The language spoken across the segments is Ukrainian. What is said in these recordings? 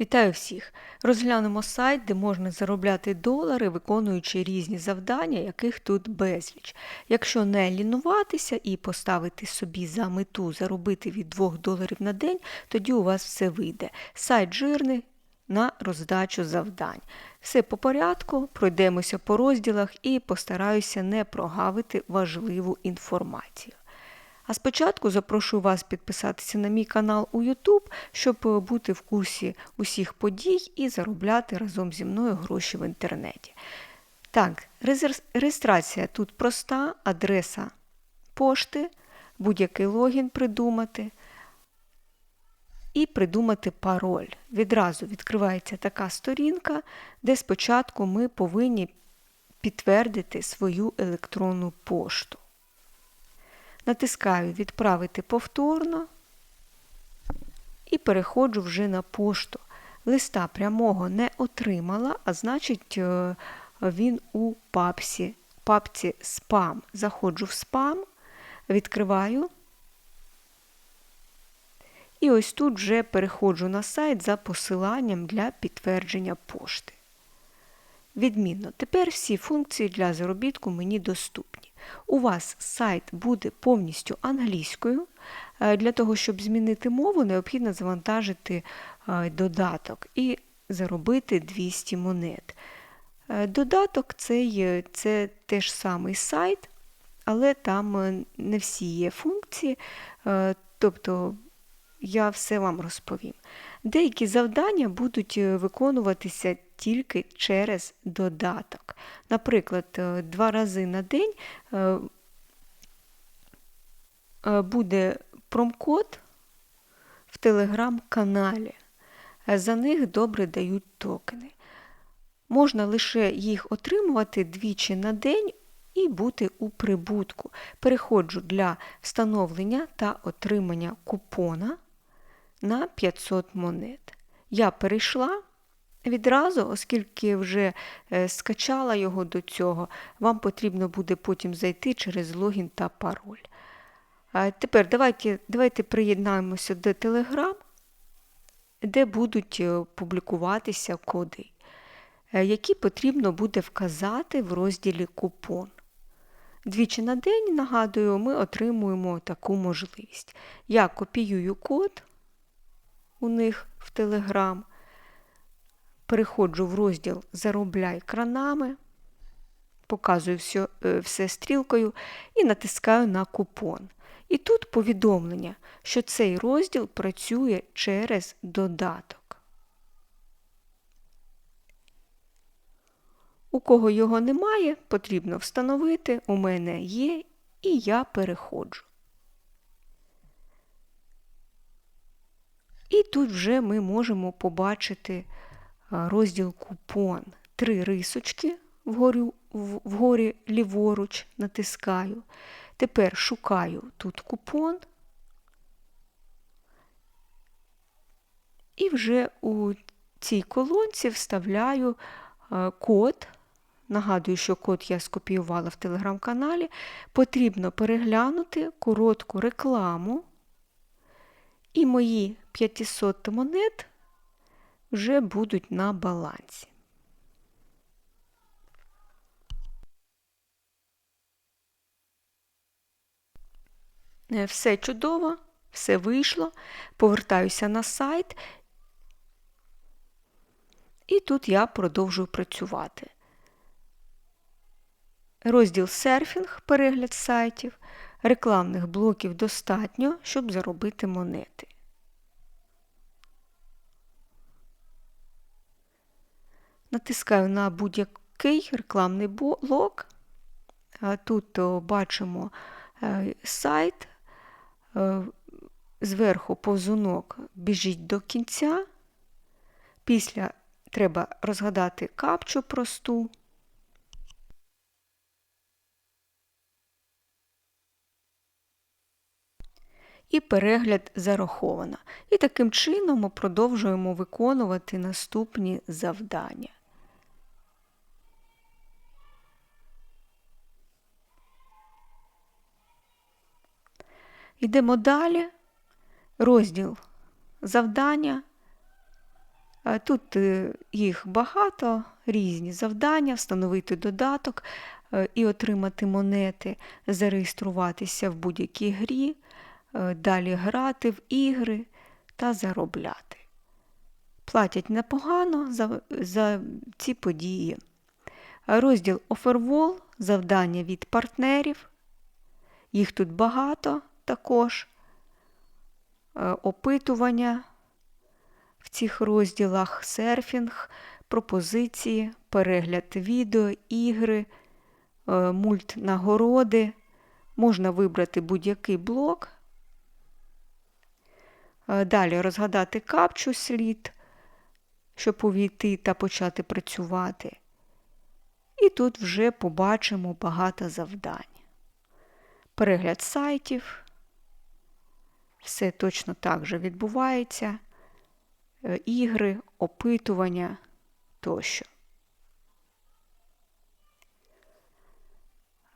Вітаю всіх! Розглянемо сайт, де можна заробляти долари, виконуючи різні завдання, яких тут безліч. Якщо не лінуватися і поставити собі за мету заробити від 2 доларів на день, тоді у вас все вийде. Сайт жирний на роздачу завдань. Все по порядку, пройдемося по розділах і постараюся не прогавити важливу інформацію. А спочатку запрошую вас підписатися на мій канал у YouTube, щоб е, бути в курсі усіх подій і заробляти разом зі мною гроші в інтернеті. Так, реєстрація тут проста, адреса пошти, будь-який логін придумати і придумати пароль. Відразу відкривається така сторінка, де спочатку ми повинні підтвердити свою електронну пошту. Натискаю Відправити повторно і переходжу вже на пошту. Листа прямого не отримала, а значить, е, він у папці, папці спам. Заходжу в спам, відкриваю. І ось тут вже переходжу на сайт за посиланням для підтвердження пошти. Відмінно, тепер всі функції для заробітку мені доступні. У вас сайт буде повністю англійською. Е, Для того, щоб змінити мову, необхідно завантажити е, додаток і заробити 200 монет. Е, Додаток цей це теж самий сайт, але там не всі є функції, тобто я все вам розповім. Деякі завдання будуть виконуватися тільки через додаток. Наприклад, е, два рази на день е, е, буде промкод в телеграм-каналі. За них добре дають токени. Можна лише їх отримувати двічі на день і бути у прибутку. Переходжу для встановлення та отримання купона на 500 монет. Я перейшла відразу, оскільки вже е, скачала його до цього, вам потрібно буде потім зайти через логін та пароль. Тепер давайте, давайте приєднаємося до Telegram, де будуть е, публікуватися коди, е, які потрібно буде вказати в розділі купон. Двічі на день, нагадую, ми отримуємо таку можливість. Я копіюю код у них в Telegram, переходжу в розділ Заробляй кранами, показую все, все стрілкою і натискаю на купон. І тут повідомлення, що цей розділ працює через додаток. У кого його немає, потрібно встановити, у мене є, і я переходжу. І тут вже ми можемо побачити розділ купон. Три рисочки вгорі, вгорі ліворуч натискаю. Тепер шукаю тут купон. І вже у цій колонці вставляю е, код. Нагадую, що код я скопіювала в телеграм-каналі. Потрібно переглянути коротку рекламу. І мої 500 монет вже будуть на балансі. Е, Все чудово, все вийшло. Повертаюся на сайт. І тут я продовжую працювати. Розділ серфінг, перегляд сайтів, рекламних блоків достатньо, щоб заробити монети. Натискаю на будь-який рекламний блок. Тут бачимо е, сайт, е, зверху повзунок біжіть до кінця. Після треба розгадати капчу просту. І перегляд зараховано. І таким чином ми продовжуємо виконувати наступні завдання. Йдемо далі. Розділ завдання. Е, Тут е, їх багато, різні завдання, встановити додаток е, і отримати монети, зареєструватися в будь-якій грі, далі грати в ігри та заробляти. Платять непогано за, за ці події. Розділ Offerwall – завдання від партнерів. Їх тут багато також. Е, Опитування в цих розділах серфінг, пропозиції, перегляд відео, ігри, е, мультнагороди. Можна вибрати будь-який блок. Е, Далі розгадати капчу слід, щоб увійти та почати працювати. І тут вже побачимо багато завдань. Перегляд сайтів. Все точно так же відбувається. Е, Ігри, опитування тощо.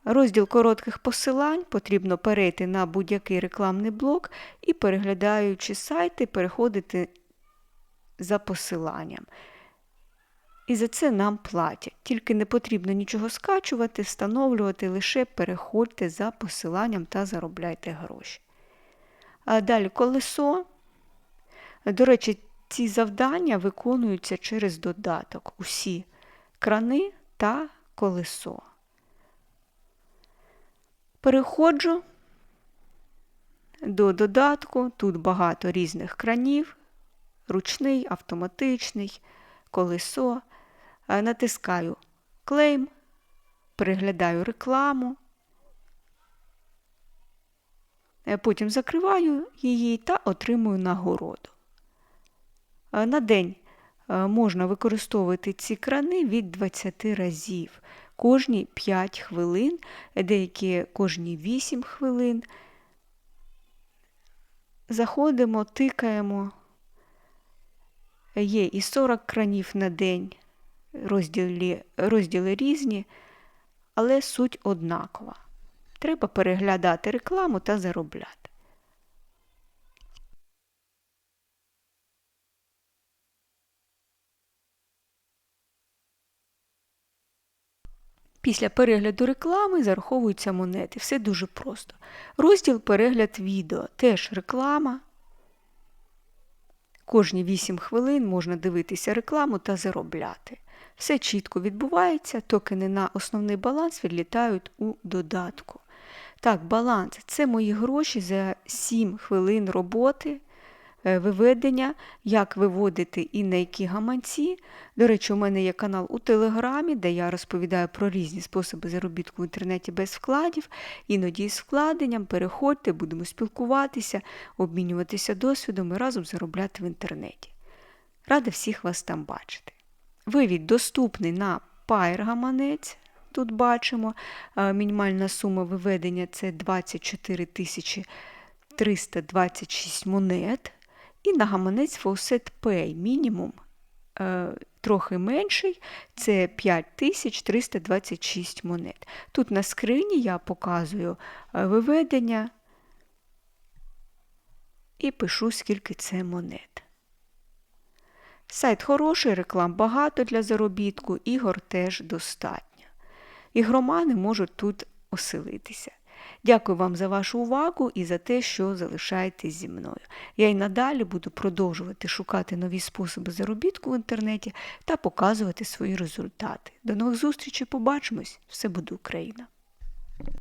Розділ коротких посилань потрібно перейти на будь-який рекламний блок і, переглядаючи сайти, переходити за посиланням. І за це нам платять. Тільки не потрібно нічого скачувати, встановлювати, лише переходьте за посиланням та заробляйте гроші. Далі колесо. До речі, ці завдання виконуються через додаток. Усі крани та колесо. Переходжу до додатку. Тут багато різних кранів, ручний, автоматичний, колесо. Е, Натискаю клейм, переглядаю рекламу. Потім закриваю її та отримую нагороду. Е, На день е, можна використовувати ці крани від 20 разів. Кожні 5 хвилин, деякі кожні 8 хвилин. Заходимо, тикаємо. Є і 40 кранів на день, розділи, розділи різні, але суть однакова. Треба переглядати рекламу та заробляти. Після перегляду реклами зараховуються монети. Все дуже просто. Розділ перегляд відео. Теж реклама. Кожні 8 хвилин можна дивитися рекламу та заробляти. Все чітко відбувається, токени на основний баланс відлітають у додатку. Так, баланс це мої гроші за 7 хвилин роботи, е, виведення, як виводити і на які гаманці. До речі, у мене є канал у Телеграмі, де я розповідаю про різні способи заробітку в інтернеті без вкладів, іноді з вкладенням. Переходьте, будемо спілкуватися, обмінюватися досвідом і разом заробляти в інтернеті. Рада всіх вас там бачити. Вивід доступний на Pair гаманець. Тут бачимо, е, мінімальна сума виведення це 24 тисячі 326 монет. І на гаманець Faucet Pay мінімум е, трохи менший, це 5326 монет. Тут на скрині я показую е, виведення і пишу, скільки це монет. Сайт хороший, реклам багато для заробітку, ігор теж достатньо. Ігромани можуть тут оселитися. Дякую вам за вашу увагу і за те, що залишаєтесь зі мною. Я й надалі буду продовжувати шукати нові способи заробітку в інтернеті та показувати свої результати. До нових зустрічей, побачимось! Все буде Україна!